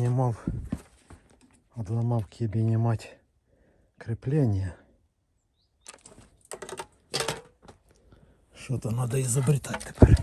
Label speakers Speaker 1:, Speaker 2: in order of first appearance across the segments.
Speaker 1: пока снимал, отломал кибине мать крепление. Что-то надо изобретать теперь.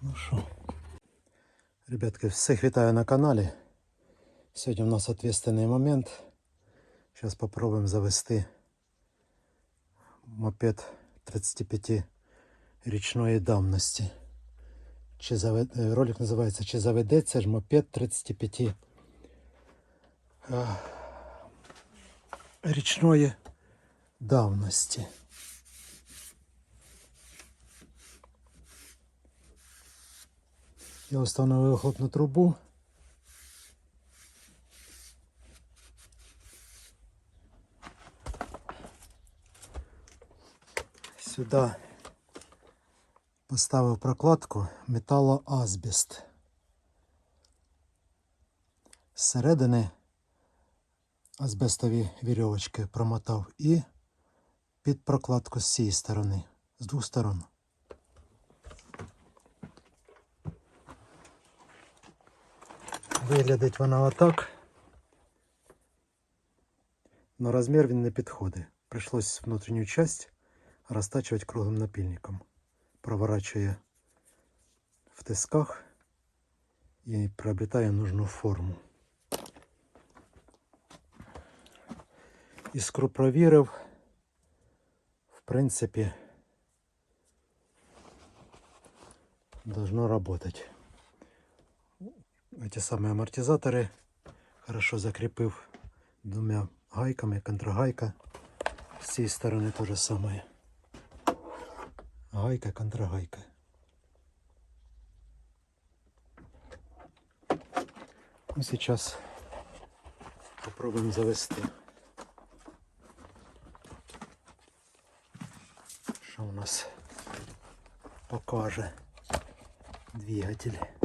Speaker 1: Ну що, ребятки, всіх вітаю на каналі. Сьогодні у нас ответственний момент. Зараз попробуємо завести мопед 35 річної давності. Чи завед... е, Ролик називається Чи заведеться ж мопед 35 е, річної давності. Я установив вихлопну трубу. Сюди поставив прокладку металоазбест. Зсередини азбестові вірьовочки промотав і під прокладку з цієї сторони, з двох сторон. Виглядить вона отак. Но розмір він не підходить. Прийшлось внутрішню часть розтачувати круглим напільником Проворачує в тисках і приобретає нужну форму. Іскру провірив. В принципі, должно работать. Эти самые амортизаторы хорошо закрепив двумя гайками, контрагайка. С цієї сторони то же самое. Гайка, контрагайка. Ну, сейчас попробуем завести. Що у нас покаже двигатель.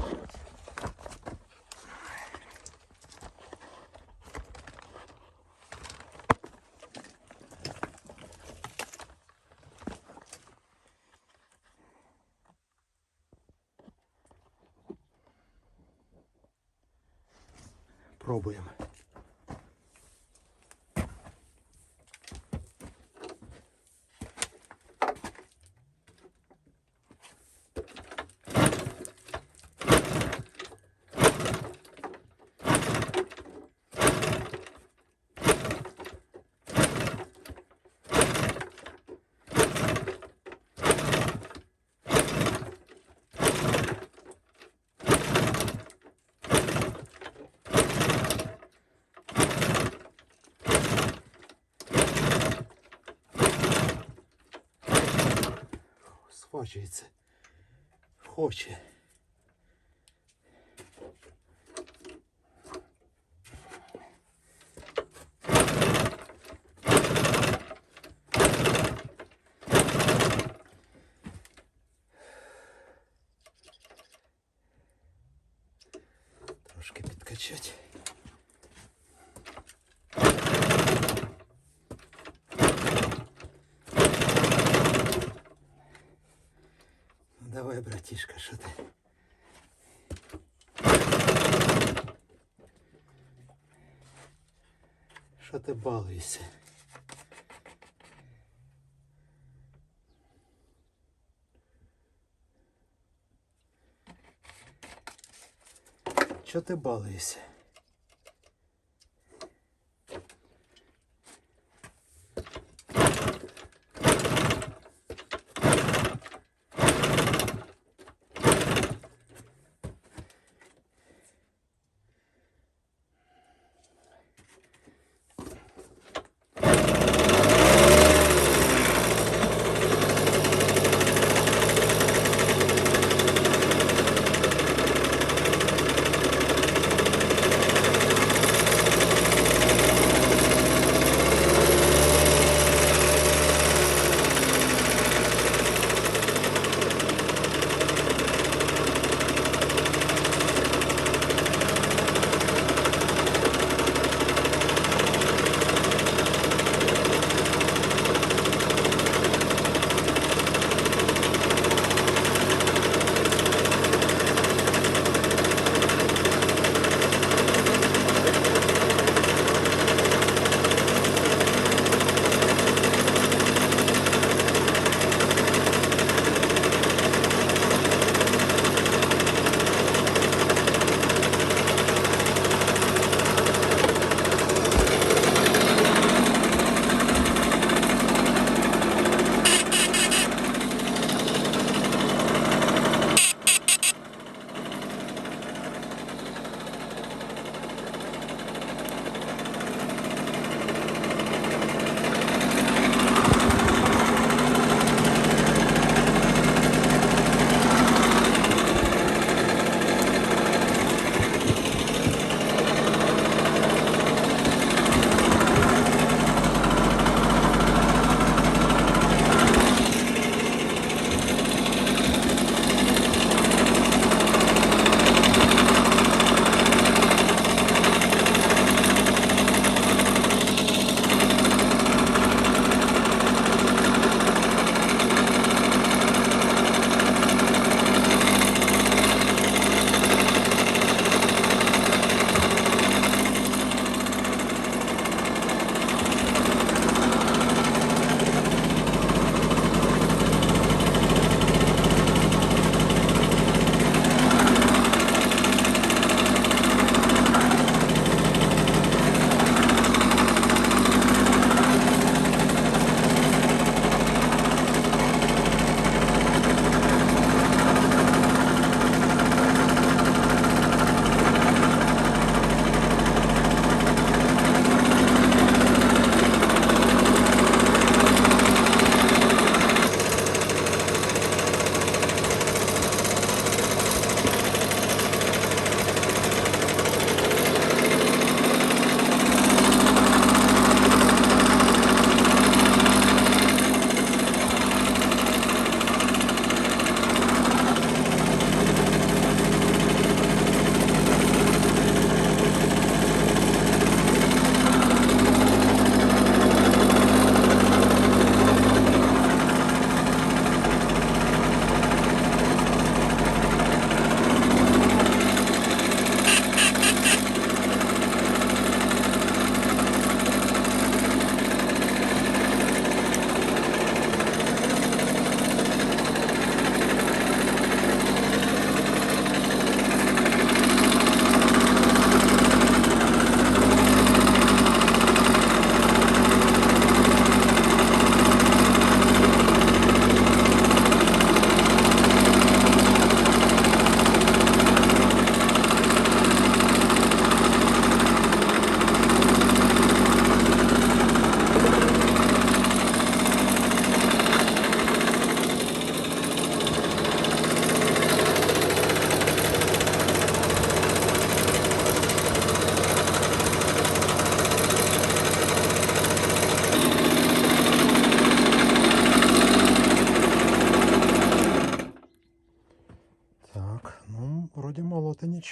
Speaker 1: Spróbujemy. Схвачується. Хоче. Трошки підкачати. Ну, Давай, братишка, що ти? Що ти балуєшся? Що ти балуєшся?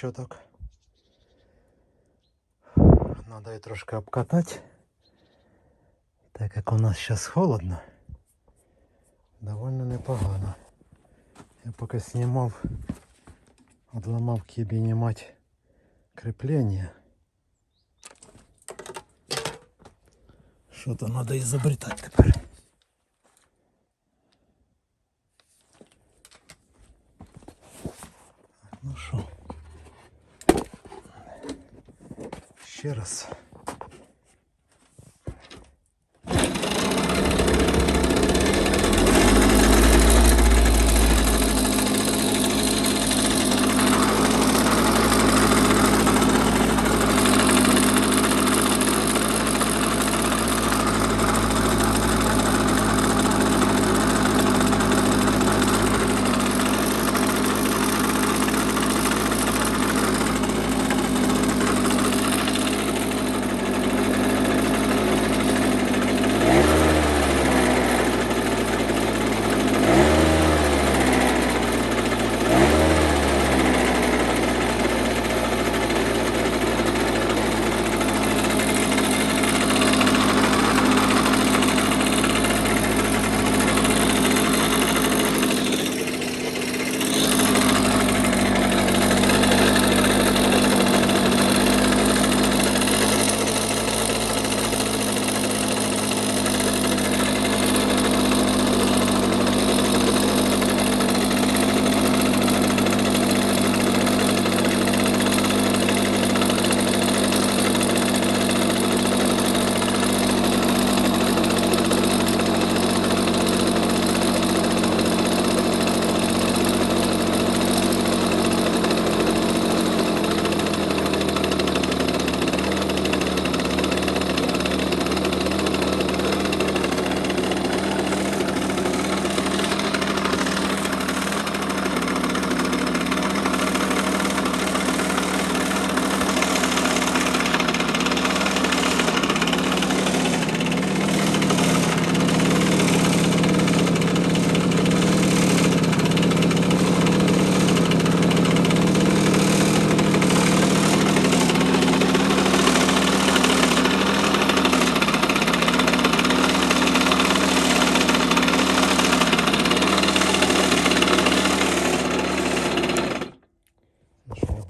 Speaker 1: молоти, нічого так. Надо її трошки обкатати. Так як у нас зараз холодно, довольно непогано. Я поки знімав, odламав кібінімать креплення. Що то треба ізобретати тепер. Ще раз.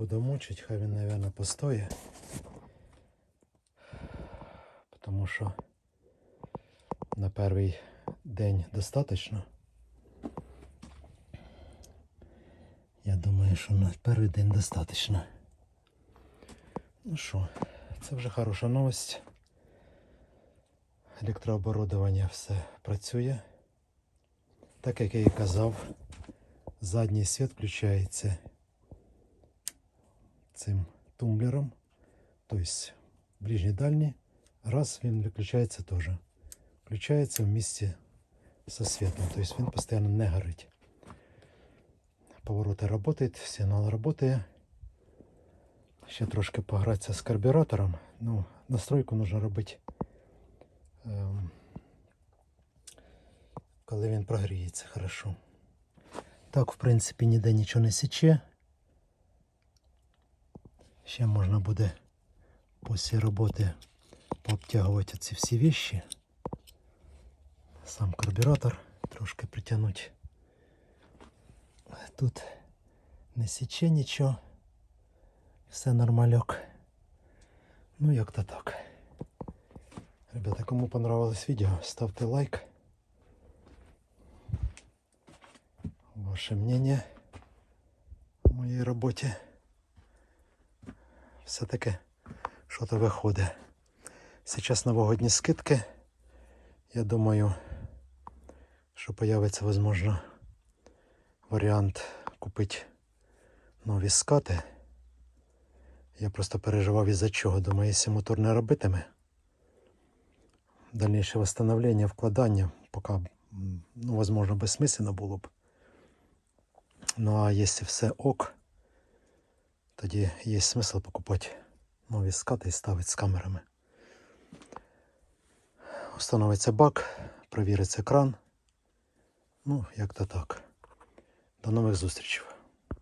Speaker 1: Буду мучить, хай він, мабуть, постоє. Тому що на перший день достатньо. Я думаю, що на перший день достатньо. Ну що, це вже хороша новость. Електрооборудовання все працює. Так як я і казав, задній світ включається цим тумблером. Тобто ближній дальній. Раз він виключається теж. Включається в місці со світом. Тобто він постійно не горить. Повороти працюють, сигнал працює. Ще трошки погратися з карбюратором. Ну, настройку нужно робити. ем, коли він прогріється хорошо. Так, в принципі, ніде нічого не січе. Ще можна буде після роботи пообтягувати ці всі вещи. Сам карбюратор трошки притягнути. Тут не січе нічого. Все нормальок. Ну як-то так. Ребята, кому понравилось відео, ставте лайк. Ваше мнение о моїй роботі. Все-таки що-то виходить. Сейчас новогодні скидки. Я думаю, що появиться, возможно, варіант купити нові скати. Я просто переживав із-за чого. Думаю, якщо мотор не робитиме, дальніше восстановлення, вкладання, поки, ну, возможно, безсмисленно було б. Ну а якщо все ок, тоді є смисл покупати нові скати і ставити з камерами. Встановиться бак, провіриться кран. Ну, як то так. До нових зустрічей.